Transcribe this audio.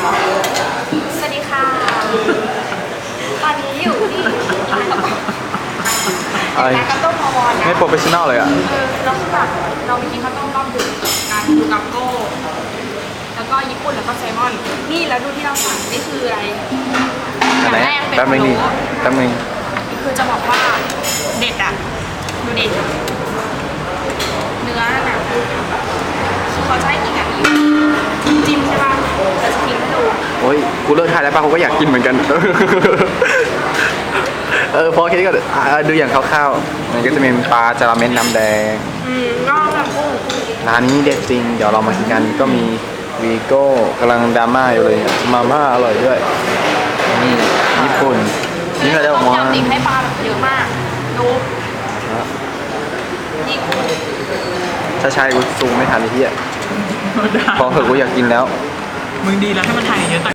สวัสดีค่ะ ตอนนี้อยู่ที่ร้านกระต้มอะไรร้านกระต้มพอวอนนะไม่โปรเฟชชั่นอลเลยอะ เออเราคือแบบเราไปกินข้าวต้มรอบดึกกันดูกับโก้ แล้วก็ญี่ปุ่นแล้วก็แซลมอน นี่แล้วดูที่เราสั่งนี่คืออะไรออันย่างไหนแรกเป็นแป๊บนึงนี่พะโล้แป๊บนึงคือจะบอกว่าเด็ดอะ ดูเด็ดเนื้อน่ะคือเขาจะให้กินกับนี้จิ้ม กูเลิกทานแล้วป่ะกูก็อยากกินเหมือนกัน เออพอแค่นี้ก็อ่าดูอย่างคร่าวๆมันก็จะเป็นปลาจาระเม็ดน้ำแดง อืมก็แบบกุ้งร้านนี้เด็ดจริง เดี๋ยวเรามากินกันก็มีวีโก้กำลังดราม่าอยู่เลยอะมาม่าอร่อยด้วย นี่ญี่ปุ่น นี่เราจะบอกต้มว่ายำติ๊กให้ปลาแบบเยอะมากดูนี่กุ้งถ้าใช่กูซูมไม่ทันไอ้เหี้ยพอเหอะกูอยากกินแล้ว มึงดีแล้วให้มันถ่ายเยอะแต่